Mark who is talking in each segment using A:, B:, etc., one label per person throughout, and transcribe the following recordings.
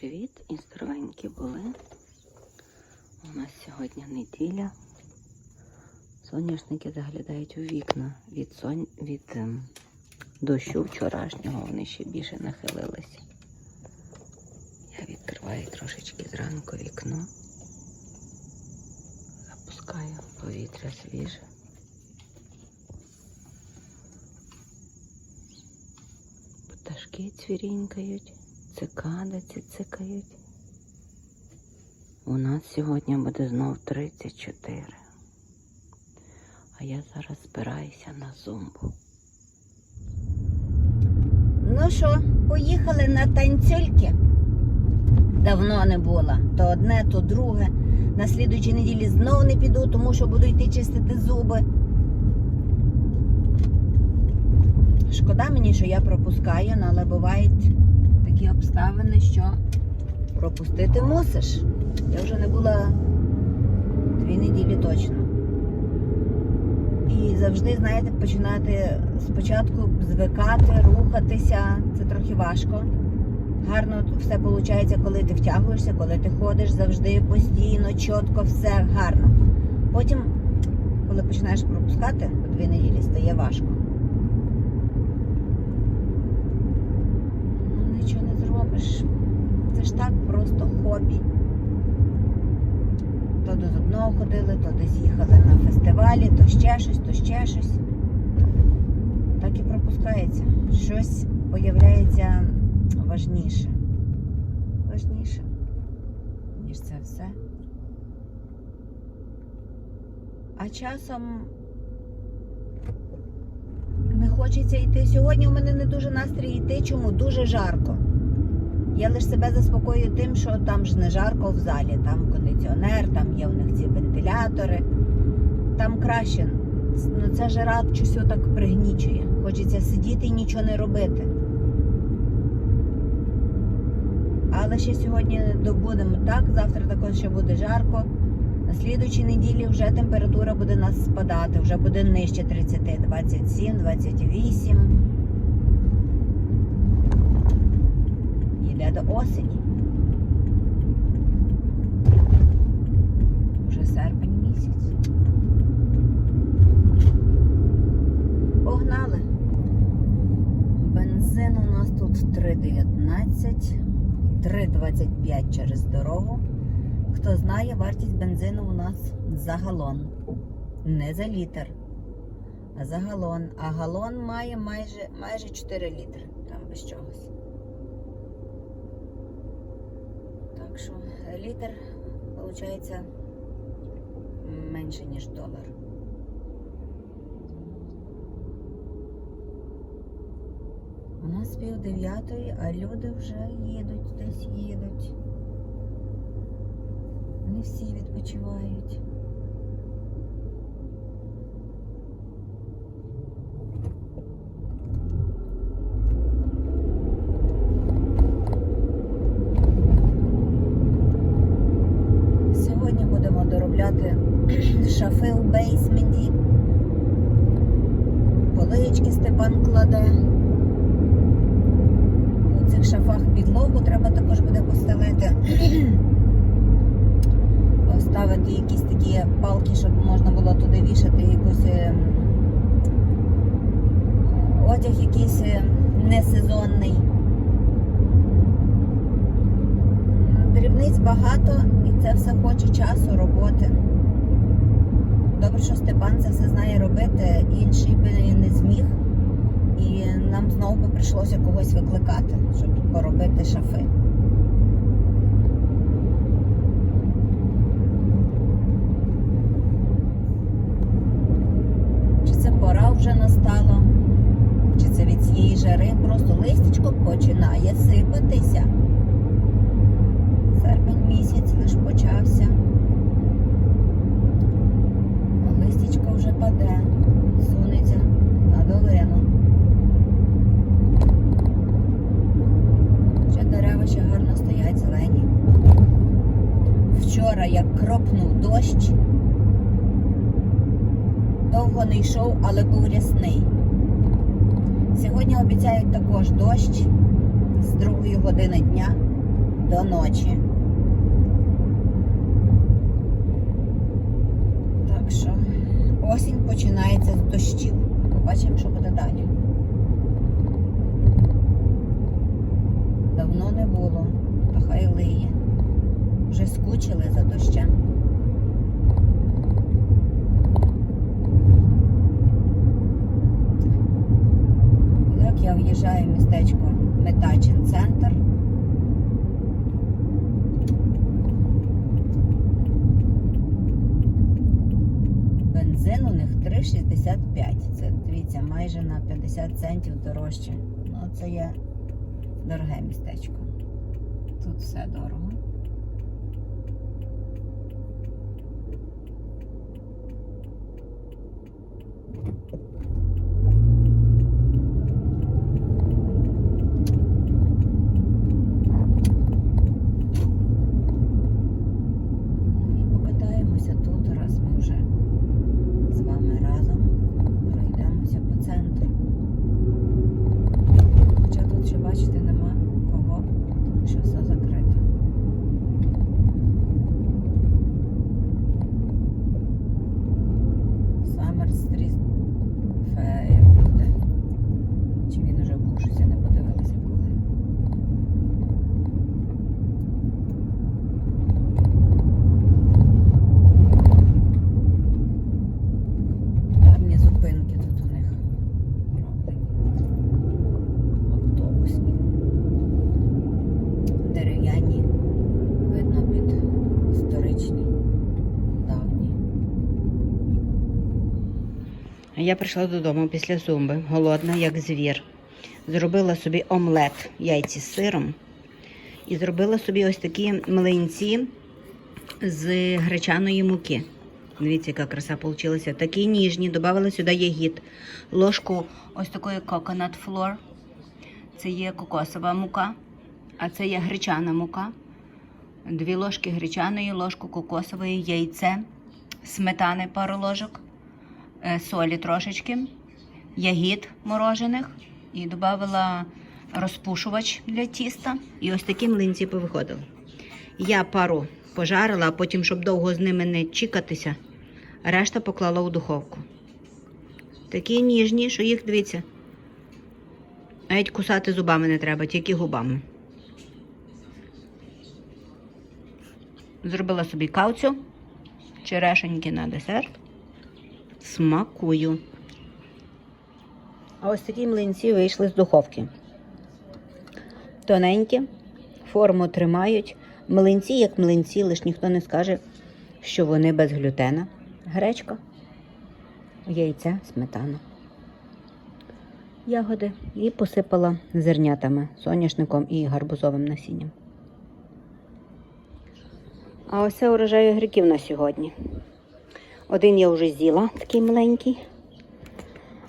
A: привіт! І здоровенькі були. У нас сьогодні неділя. Соняшники заглядають у вікна від, сон... від ем, дощу вчорашнього, вони ще більше нахилилися. Я відкриваю трошечки зранку вікно, запускаю повітря свіже. Пташки цвірінькають, цикади цикають. У нас сьогодні буде знов 34. А я зараз збираюся на зумбу.
B: Ну що, поїхали на танцюльки? Давно не було. То одне, то друге. На слідуючій неділі знов не піду, тому що буду йти чистити зуби. Шкода мені, що я пропускаю, ну, але бувають такі обставини, що пропустити мусиш. Я вже не була дві неділі точно. І завжди, знаєте, починати спочатку звикати, рухатися. Це трохи важко. Гарно все виходить, коли ти втягуєшся, коли ти ходиш завжди постійно, чітко, все гарно. Потім, коли починаєш пропускати по дві неділі, стає важко. Ну, нічого зробиш. Це ж так просто хобі. То до зубного ходили, то десь їхали на фестивалі, то ще щось, то ще щось. Так і пропускається. Щось появляється важніше. Важніше, ніж це все. А часом не хочеться йти. Сьогодні у мене не дуже настрій йти. Чому? Дуже жарко. Я лише себе заспокоюю тим, що там ж не жарко в залі, там кондиціонер, там є у них ці вентилятори. Там краще. Ну ця жара щось так пригнічує. Хочеться сидіти і нічого не робити. Але ще сьогодні добудемо так, завтра також ще буде жарко. На слідуючій неділі вже температура буде нас спадати, вже буде нижче 30, 27, 28. Йде до осені. Вже серпень місяць. Погнали. Бензин у нас тут 3,19, 3,25 через дорогу. Хто знає, вартість бензину у нас за галон. Не за літр, а за галон. А галон має майже, майже 4 літри, там без чогось. Так що літр виходить менше, ніж долар. У нас пів дев'ятої, а люди вже їдуть, десь їдуть. Не всі відпочивають. Сьогодні будемо доробляти шафи у бейсменті. Полички Степан кладе. У цих шафах підлогу треба також буде постелити. Поставити якісь такі палки, щоб можна було туди вішати якусь е, одяг якийсь е, несезонний. Дрібниць багато і це все хоче часу, роботи. Добре, що Степан це все знає робити, інший би не зміг. І нам знову би прийшлося когось викликати, щоб поробити шафи. Чи це пора вже настала? Чи це від цієї жари просто листячко починає сипатися? Серпень місяць лиш почався. А вже паде, сунеться на долину. Ще дерева ще гарно стоять зелені. Вчора як кропнув дощ, довго не йшов, але був рясний. Сьогодні обіцяють також дощ з другої години дня. до ночі. Так що осінь починається з дощів. Побачимо, що буде далі. Давно не було, та хай лиє. Вже скучили за дощем. Як я в'їжджаю в містечко Метачин центр. Бензин у них 3,65. Це дивіться, майже на 50 центів дорожче. Ну, це є дороге містечко. Тут все дорого. І покатаємося тут, раз ми вже з вами разом пройдемося по центру. Хоча тут ще бачите нема кого, тому що все закрито. Summer Street Fair буде. Чи він уже був щось я не подивилася коли. Гарні зупинки тут у них роблені. Автобусні. Дерев'яні. Видно під історичні давні.
A: Я прийшла додому після зумби, голодна, як звір. Зробила собі омлет яйці з сиром. І зробила собі ось такі млинці з гречаної муки. Дивіться, яка краса вийшла. Такі ніжні, додала сюди ягід. Ложку ось такої coconut flour. Це є кокосова мука, а це є гречана мука. Дві ложки гречаної, ложку кокосової, яйце, сметани пару ложок, солі трошечки, ягід морожених і додала розпушувач для тіста. І ось такі млинці повиходили. Я пару пожарила, а потім, щоб довго з ними не чікатися, решта поклала у духовку. Такі ніжні, що їх, дивіться, навіть кусати зубами не треба, тільки губами. Зробила собі кавцю, черешеньки на десерт. Смакую. А ось такі млинці вийшли з духовки. Тоненькі, форму тримають. Млинці, як млинці, лиш ніхто не скаже, що вони без глютена. Гречка, яйця, сметана. Ягоди і посипала зернятами, соняшником і гарбузовим насінням. А ось це урожай огірків на сьогодні. Один я вже з'їла, такий маленький.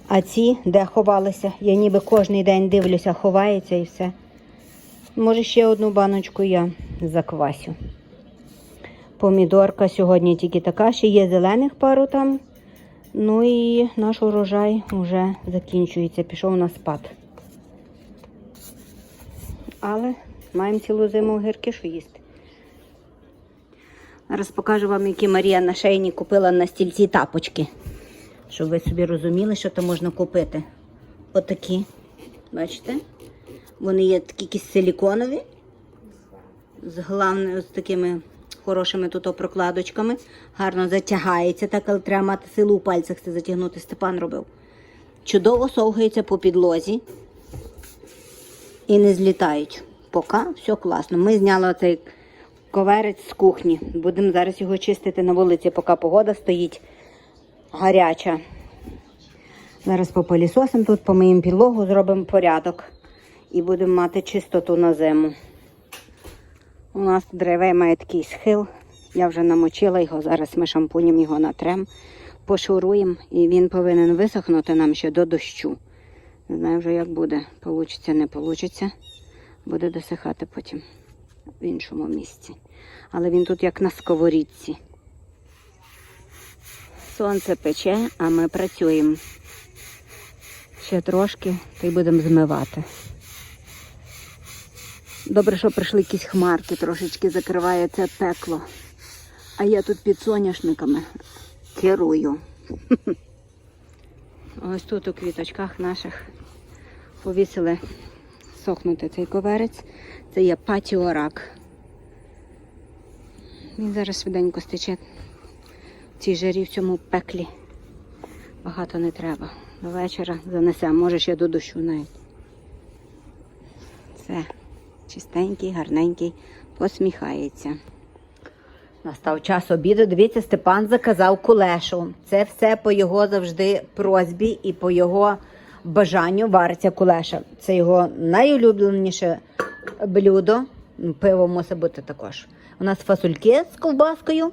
A: А ці, де ховалися, я ніби кожен день дивлюся, ховається і все. Може, ще одну баночку я заквасю. Помідорка сьогодні тільки така, ще є зелених пару там. Ну і наш урожай вже закінчується, пішов на спад. Але маємо цілу зиму огірки, що їсти. Зараз покажу вам, які Марія на шейні купила на стільці тапочки. Щоб ви собі розуміли, що там можна купити. Отакі. Бачите? Вони є такі якісь силіконові. З головне, з такими хорошими тут прокладочками. Гарно затягається, так, але треба мати силу у пальцях це затягнути. Степан робив. Чудово совгається по підлозі і не злітають. Поки все класно. Ми зняли цей коверець з кухні. Будемо зараз його чистити на вулиці, поки погода стоїть гаряча. Зараз попилісосимо тут, помиємо підлогу, зробимо порядок і будемо мати чистоту на зиму. У нас дереве має такий схил. Я вже намочила його, зараз ми шампунем його натрем, пошуруємо і він повинен висохнути нам ще до дощу. Не знаю вже, як буде. Получиться, не получиться. Буде досихати потім в іншому місці. Але він тут як на сковорідці. Сонце пече, а ми працюємо. Ще трошки та й будемо змивати. Добре, що прийшли якісь хмарки, трошечки закриває це пекло. А я тут під соняшниками керую. Ось тут у квіточках наших повісили сохнути цей коверець. Це є патіорак. Він зараз швиденько стече в цій жарі в цьому пеклі. Багато не треба. До вечора занесемо, може ще до дощу навіть. Все, чистенький, гарненький, посміхається. Настав час обіду. Дивіться, Степан заказав кулешу. Це все по його завжди просьбі і по його бажанню вариться кулеша. Це його найулюбленіше блюдо. Пиво мусить бути також. У нас фасульки з ковбаскою,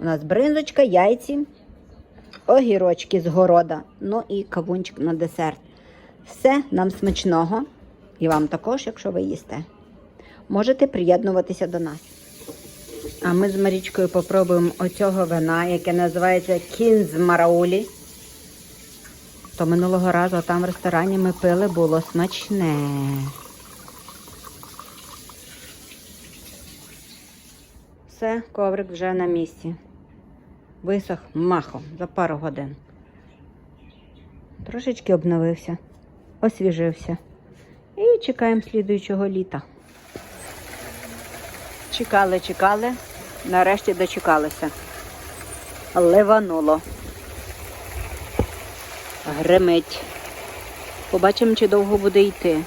A: у нас бринзочка, яйці, огірочки з города, ну і кавунчик на десерт. Все нам смачного. І вам також, якщо ви їсте. Можете приєднуватися до нас. А ми з Марічкою попробуємо оцього вина, яке називається кінз мараулі. То минулого разу там в ресторані ми пили, було смачне. Все, коврик вже на місці. Висох махом за пару годин. Трошечки обновився, освіжився. І чекаємо слідуючого літа. Чекали, чекали, нарешті дочекалися. Ливануло. Гримить. Побачимо, чи довго буде йти.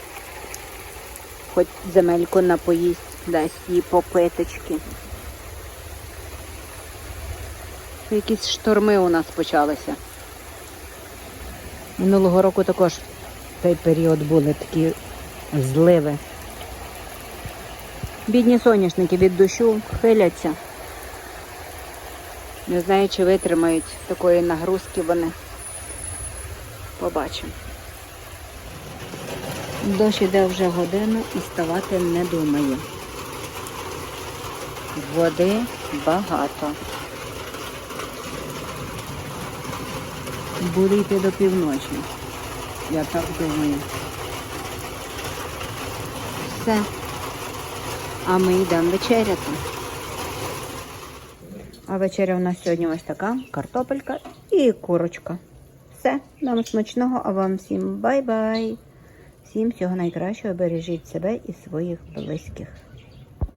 A: Хоч земельку напоїсть, дасть їй попиточки. Якісь шторми у нас почалися. Минулого року також в цей період були такі зливи. Бідні соняшники від дощу хиляться. Не знаю, чи витримають такої нагрузки вони. Побачимо. Дощ іде вже годину і ставати не думає. Води багато. Буде йти до півночі. Я так думаю. Все. А ми йдемо вечеряти. А вечеря у нас сьогодні ось така картопелька і курочка. Все, нам смачного, а вам всім бай-бай. Всім всього найкращого, бережіть себе і своїх близьких.